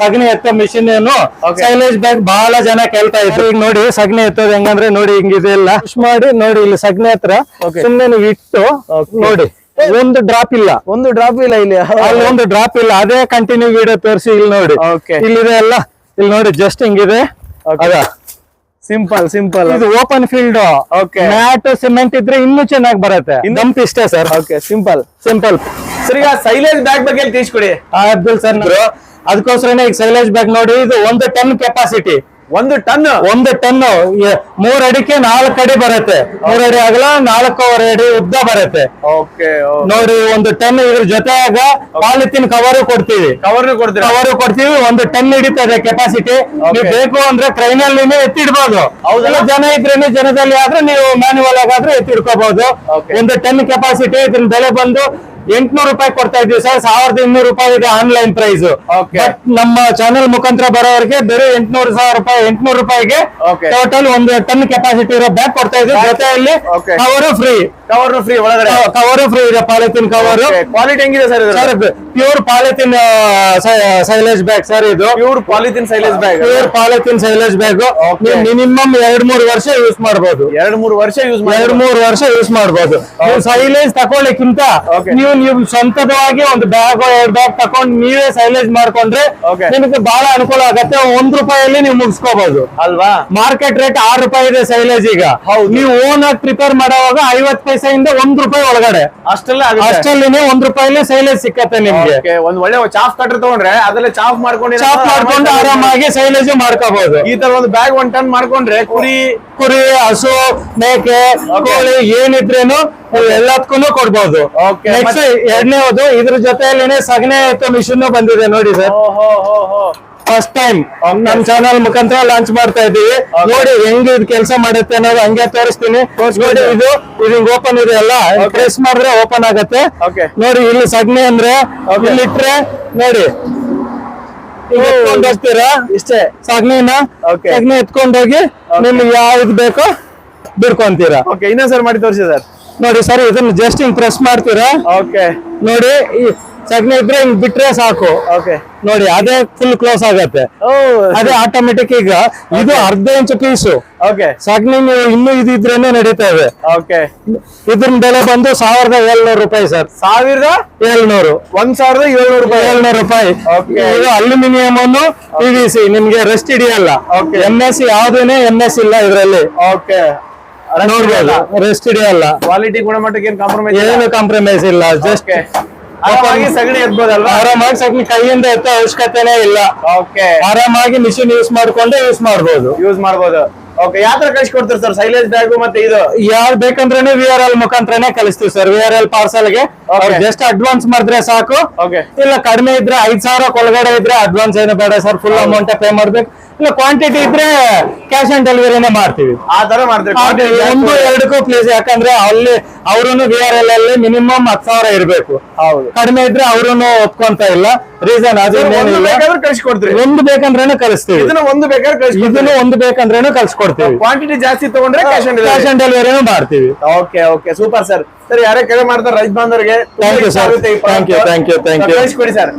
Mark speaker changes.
Speaker 1: ಸಗಣಿ ಎತ್ತೋ ಮಿಷಿನ್ ಏನು. ಸೈಲೇಜ್ ಬ್ಯಾಗ್ ಬಹಳ ಜನ ಕೇಳ್ತಾ ಇದ್ರು. ಈಗ ನೋಡಿ ಸಗಣಿ ಎತ್ತೋದು ಹೆಂಗಂದ್ರೆ ನೋಡಿ ಹಿಂಗಿದೆ ಎಲ್ಲ. ಪುಷ್ ಮಾಡಿ ನೋಡಿ ಇಲ್ಲಿ ಸಗಣಿ ಹತ್ರ ಸುಮ್ಮನೆ ಇಟ್ಟು ನೋಡಿ. ಒಂದು ಡ್ರಾಪ್ ಇಲ್ಲ.
Speaker 2: ಒಂದು ಡ್ರಾಪ್ ಇಲ್ಲ ಇಲ್ಲಿ.
Speaker 1: ಅಲ್ಲಿ ಒಂದು ಡ್ರಾಪ್ ಇಲ್ಲ. ಅದೇ ಕಂಟಿನ್ಯೂ ವಿಡಿಯೋ ತೋರಿಸಿ ಇಲ್ಲಿ ನೋಡಿ. ಇಲ್ಲಿದೆ ಅಲ್ಲ ಇಲ್ಲಿ ನೋಡಿ ಜಸ್ಟ್ ಹಿಂಗಿದೆ. ಅದ.
Speaker 2: ಸಿಂಪಲ್ ಸಿಂಪಲ್
Speaker 1: ಇದು open field
Speaker 2: Okay.
Speaker 1: Mat cement ಇದ್ರೆ ಇನ್ನೂ ಚೆನ್ನಾಗಿ ಬರುತ್ತೆ. ನಮ್ದು ಇಷ್ಟೇ sir
Speaker 2: okay simple
Speaker 1: simple
Speaker 2: sir ಈಗ ಸೈಲೇಜ್ ಬ್ಯಾಗ್ ಬಗ್ಗೆ ತಿಳಿಸ್ಕೊಡಿ.
Speaker 1: ಅಬ್ದುಲ್ ಸರ್ ಅದಕ್ಕೋಸ್ಕರನೇ ಈಗ ಸೈಲೇಜ್ ಬ್ಯಾಗ್ ನೋಡಿ ಇದು ಒಂದು ಟನ್ ಕೆಪಾಸಿಟಿ
Speaker 2: ಒಂದು ಟನ್?
Speaker 1: ಒಂದು ಟನ್. ಮೂರ್ ಅಡಿಕೆ ನಾಲ್ಕು ಅಡಿ ಬರುತ್ತೆ. ಮೂರ್ ಅಡಿ ಅಗಲ ನಾಲ್ಕೂವರೆ ಅಡಿ ಉದ್ದ ಬರುತ್ತೆ. ನೋಡಿ ಒಂದು ಟನ್ ಇದ್ರ ಜೊತೆಯಾಗ ಪಾಲಿಥಿನ್ ಕವರ್ ಕೊಡ್ತೀವಿ.
Speaker 2: ಕವರ್ ಕೊಡ್ತೀವಿ
Speaker 1: ಕವರ್ ಕೊಡ್ತೀವಿ ಒಂದು ಟನ್ ಹಿಡಿತದೆ ಕೆಪಾಸಿಟಿ ನೀವು ಬೇಕು ಅಂದ್ರೆ ಟ್ರೈನ್ ಅಲ್ಲಿ ಎತ್ತಿಡ್ಬೋದು. ಜನ ಇದ್ರೇನೆ ಜನದಲ್ಲಿ ಆದ್ರೆ ನೀವು ಮ್ಯಾನ್ಯುವಲ್ ಆಗಾದ್ರೆ ಎತ್ತಿಡ್ಕೋಬಹುದು. ಒಂದು ಟನ್ ಕೆಪಾಸಿಟಿ ಇದ್ರ ಬೆಲೆ ಬಂದು ಎಂಟ್ನೂರು ರೂಪಾಯಿ ಕೊಡ್ತಾ ಇದ್ದೀವಿ ಸರ್. ಸಾವಿರದ ಇನ್ನೂರು ರೂಪಾಯಿ ಇದೆ ಆನ್ಲೈನ್ ಪ್ರೈಸ್
Speaker 2: ಬಟ್
Speaker 1: ನಮ್ಮ ಚಾನೆಲ್ ಮುಖಾಂತರ ಬರೋರಿಗೆ ಬೇರೆ ಎಂಟ್ನೂರು ಸಾವಿರ ರೂಪಾಯಿ ಎಂಟ್ನೂರು ರೂಪಾಯಿಗೆ. ಟೋಟಲ್ ಒಂದು ಟನ್ ಕೆಪಾಸಿಟಿ ಇರೋ ಬ್ಯಾಗ್ ಕೊಡ್ತಾ ಇದ್ದೀವಿ. ಜೊತೆಯಲ್ಲಿ ಅವರು ಫ್ರೀ
Speaker 2: ಕವರ್ ಫ್ರೀ ಒಳಗಡೆ.
Speaker 1: ಕವರ್ ಫ್ರೀ ಇದೆ ಪಾಲಿಥಿನ್ ಕವರ್
Speaker 2: ಕ್ವಾಲಿಟಿ ಹೆಂಗಿದೆ sir
Speaker 1: sir pure polythene silage bag sir ಇದು.
Speaker 2: Pure polythene silage bag
Speaker 1: pure polythene silage bag. Minimum ಎರಡ್ ಮೂರು ವರ್ಷ ಯೂಸ್ ಮಾಡಬಹುದು
Speaker 2: ಎರಡ್ ಮೂರು ವರ್ಷ ಯೂಸ್
Speaker 1: ಎರಡ್ ಮೂರು ವರ್ಷ ಯೂಸ್ ಮಾಡಬಹುದು ನೀವು ಸೈಲೇಜ್ ತಕೊಳ್ಳಿಕ್ಕಿಂತ. ನೀವು ನೀವು ಸ್ವಂತವಾಗಿ ಒಂದು ಬ್ಯಾಗ್ ಎರಡ್ ಬ್ಯಾಗ್ ತಕೊಂಡ್ ನೀವೇ ಸೈಲೇಜ್ ಮಾಡ್ಕೊಂಡ್ರೆ ನಿಮಗೆ ಬಹಳ ಅನುಕೂಲ ಆಗತ್ತೆ. ಒಂದ್ ರೂಪಾಯಲ್ಲಿ ನೀವು ಮುಗಿಸ್ಕೋಬಹುದು
Speaker 2: ಅಲ್ವಾ?
Speaker 1: ಮಾರ್ಕೆಟ್ ರೇಟ್ ಆರು ರೂಪಾಯಿ ಇದೆ ಸೈಲೇಜ್ ಈಗ.
Speaker 2: ಹೌದು.
Speaker 1: ನೀವು ಓನ್ ಆಗಿ ಪ್ರಿಪೇರ್ ಮಾಡುವಾಗ ಐವತ್ ಪೈಸೆಯಿಂದ ಒಂದ್ ರೂಪಾಯಿ ಒಳಗಡೆ.
Speaker 2: ಅಷ್ಟೆಲ್ಲ
Speaker 1: ಅಷ್ಟಲ್ಲಿ ಒಂದ್ ರೂಪಾಯಿ ಸೈಲೇಜ್ ಸಿಕ್ಕತ್ತೆ ನಿಮ್ಗೆ.
Speaker 2: ಒಂದ್ ಒಳ್ಳೆ ಚಾಫ್ ಕಟ್ರ್ ತಗೊಂಡ್ರೆ ಅದ್ರಲ್ಲಿ ಚಾಫ್ ಮಾಡ್ಕೊಂಡು
Speaker 1: ಚಾಪ್ ಮಾಡ್ಕೊಂಡು ಆರಾಮಾಗಿ ಸೈಲೇಜ್ ಮಾಡ್ಕೋಬಹುದು
Speaker 2: ಈ ತರ ಒಂದು ಬ್ಯಾಗ್ ಒನ್ ಟನ್ ಮಾಡ್ಕೊಂಡ್ರೆ ಕುರಿ
Speaker 1: ಕುರಿ ಹಸು ಮೇಕೆ ಕೋಳಿ ಏನಿದ್ರೇನು ಎಲ್ಲದಕ್ಕೂ ಕೊಡ್ಬೋದು.
Speaker 2: ಎರಡನೇ
Speaker 1: ನೆಕ್ಸ್ಟ್ ಎರಡನೇದು ಇದ್ರ ಜೊತೆಯಲ್ಲೇನೆ ಸಗಣಿ ಎತ್ತೋ ಮಿಷಿನ್ ಬಂದಿದೆ ನೋಡಿ ಸರ್. ಫಸ್ಟ್ ಟೈಮ್ ನಮ್ ಚಾನಲ್ ಮುಖಾಂತರ ಲಾಂಚ್ ಮಾಡ್ತಾ ಇದೀವಿ. ನೋಡಿ ಹೆಂಗ್ ಇದು ಕೆಲಸ ಮಾಡುತ್ತೆ ಅನ್ನೋದು ಹಂಗೆ ತೋರಿಸ್ತೀನಿ. ನೋಡಿ ಇದು ಇದು ಓಪನ್ ಇದೆ ಅಲ್ಲ? ಪ್ರೆಸ್ ಮಾಡಿದ್ರೆ ಓಪನ್ ಆಗತ್ತೆ. ನೋಡಿ ಇಲ್ಲಿ ಸಗಣಿ ಅಂದ್ರೆ ಇಲ್ಲಿ ಇಟ್ರೆ ನೋಡಿ. ಹೋಗ್ತೀರಾ?
Speaker 2: ಇಷ್ಟೇ.
Speaker 1: ಸಗಣಿನ. ಸಗಣಿ ಎತ್ಕೊಂಡೋಗಿ ನಿಮ್ಗೆ ಯಾವ್ದು ಬೇಕೋ ಬಿಡ್ಕೊಂತೀರಾ.
Speaker 2: ಓಕೆ ಇನ್ನೊಂದ್ ಸರ್ ಮಾಡಿ ತೋರಿಸಿ ಸರ್.
Speaker 1: ನೋಡಿ ಸರ್ ಇದನ್ನ ಜಸ್ಟ್ ಹಿಂಗ್ ಪ್ರೆಸ್ ಮಾಡ್ತೀರಾ?
Speaker 2: ಓಕೆ
Speaker 1: ನೋಡಿ ಈ ಸಗಣಿ ಇದ್ರೆ ಹಿಂಗ್ ಬಿಟ್ರೆ ಸಾಕು.
Speaker 2: ಓಕೆ
Speaker 1: ನೋಡಿ ಅದೇ ಫುಲ್ ಕ್ಲೋಸ್ ಆಗತ್ತೆ. ಅದೇ ಆಟೋಮೆಟಿಕ್ ಈಗ. ಇದು ಅರ್ಧ ಇಂಚು ಪೀಸು
Speaker 2: ಓಕೆ
Speaker 1: ಸಗಣಿ ನೀವು ಇನ್ನೂ ಇದಿದ್ರೇನೆ ನಡೀತಾ ಇದೆ.
Speaker 2: ಓಕೆ
Speaker 1: ಇದ್ರ ಬೆಲೆ ಬಂದು ಸಾವಿರದ ಏಳ್ನೂರು ರೂಪಾಯಿ ಸರ್.
Speaker 2: ಸಾವಿರದ?
Speaker 1: ಏಳ್ನೂರು.
Speaker 2: ಒಂದ್ ಸಾವಿರದ ಏಳ್ನೂರು ರೂಪಾಯಿ.
Speaker 1: ಏಳ್ನೂರು ರೂಪಾಯಿ. ಇದು ಅಲ್ಯೂಮಿನಿಯಂ ಅನ್ನು ಪಿ ವಿ ಸಿ ನಿಮ್ಗೆ ರೆಸ್ಟ್ ಹಿಡಿಯಲ್ಲ
Speaker 2: ಓಕೆ
Speaker 1: ಎಂ ಎಸ್ ಯಾವ್ದೇನೆ ಎಂ ಎಸ್ ಇಲ್ಲ ಇದರಲ್ಲಿ.
Speaker 2: ಓಕೆ
Speaker 1: ನೋಡ್ಬೋದು. ರೆಸ್ಟ್ ಹಿಡಿಯಲ್ಲ
Speaker 2: ಕ್ವಾಲಿಟಿ ಗುಣಮಟ್ಟಕ್ಕೆ ಏನು ಕಾಂಪ್ರಮೈಸ್
Speaker 1: ಏನು ಕಾಂಪ್ರಮೈಸ್ ಇಲ್ಲ ಜಸ್ಟ್
Speaker 2: ಆರಾಮಾಗಿ ಸಗಣಿ ಎತ್ಬೋದಲ್ವಾ?
Speaker 1: ಆರಾಮಾಗಿ ಸಗಣಿ ಕೈಯಿಂದ ಎತ್ತೋ ಅವಶ್ಯಕತೆನೇ ಇಲ್ಲ.
Speaker 2: ಓಕೆ.
Speaker 1: ಆರಾಮಾಗಿ ಮಿಷಿನ್ ಯೂಸ್ ಮಾಡ್ಕೊಂಡೆ ಯೂಸ್ ಮಾಡ್ಬೋದು.
Speaker 2: ಯೂಸ್ ಮಾಡ್ಬೋದು. ಓಕೆ ಯಾವ ತರ ಕಳ್ಸಿಕೊಡ್ತೀರಿ ಸರ್ ಸೈಲೇಜ್ ಬ್ಯಾಗು ಮತ್ತೆ ಇದು?
Speaker 1: ಯಾರ್ ಬೇಕಂದ್ರೇನೆ ವಿ ಆರ್ ಎಲ್ ಮುಖಾಂತರನೇ ಕಳಿಸ್ತೀವಿ ಸರ್ ವಿ ಆರ್ ಎಲ್
Speaker 2: ಪಾರ್ಸಲ್ಗೆ.
Speaker 1: ಜಸ್ಟ್ ಅಡ್ವಾನ್ಸ್ ಮಾಡಿದ್ರೆ ಸಾಕು. ಇಲ್ಲ ಕಡಿಮೆ ಇದ್ರೆ ಐದ್ ಸಾವಿರ ಒಳಗಡೆ ಇದ್ರೆ ಅಡ್ವಾನ್ಸ್ ಏನು ಬೇಡ ಸರ್ ಫುಲ್ ಅಮೌಂಟ್ ಪೇ ಮಾಡ್ಬೇಕು. ಇಲ್ಲ ಕ್ವಾಂಟಿಟಿ ಇದ್ರೆ ಕ್ಯಾಶ್ ಆನ್ ಡೆಲಿವರಿನೇ ಮಾಡ್ತೀವಿ.
Speaker 2: ಆ ತರ
Speaker 1: ಮಾಡ್ತೀವಿ ಒಂದು ಎರಡಕ್ಕೂ ಪ್ಲೀಸ್ ಯಾಕಂದ್ರೆ ಅಲ್ಲಿ ಅವ್ರು ವಿ ಆರ್ ಎಲ್ ಅಲ್ಲಿ ಮಿನಿಮಮ್ ಹತ್ತು ಸಾವಿರ ಇರಬೇಕು.
Speaker 2: ಹೌದು.
Speaker 1: ಕಡಿಮೆ ಇದ್ರೆ ಅವರು ಒಪ್ಕೊಂತ ಇಲ್ಲ. ರೀಸನ್
Speaker 2: ಒಂದು ಬೇಕಂದ್ರೆ ಕಲಿಸ್ತೀವಿ ಕಳ್ಸಿಕೊಡ್ತೀರಿ
Speaker 1: ಒಂದು ಬೇಕಂದ್ರೇನು ಕಳಿಸ್ತೀವಿ.
Speaker 2: ಇದನ್ನ ಒಂದು ಬೇಕಾದ್ರೆ ಕಳ್ಸಿಕೊಡ್ತೀರಿ
Speaker 1: ಇದನ್ನು ಒಂದು ಬೇಕಂದ್ರೇನು ಕಳಿಸ್ಕೊಡ್ತೀವಿ.
Speaker 2: ಕ್ವಾಂಟಿಟಿ ಜಾಸ್ತಿ ತಗೊಂಡ್ರೆ ಕ್ಯಾಶ್ ಆನ್
Speaker 1: ಕ್ಯಾಶ್ ಆನ್ ಡೆಲಿವರಿನೂ ಮಾಡ್ತೀವಿ.
Speaker 2: Okay okay. Super sir. Sir ಯಾರೇ ಕರೆ ಮಾಡ್ತಾರೆ ರೈತ ಬಾಂಧವರಿಗೆ
Speaker 1: thank you sir thank you thank you thank you
Speaker 2: ಕಳಿಸ್ಕೊಡಿ ಸರ್.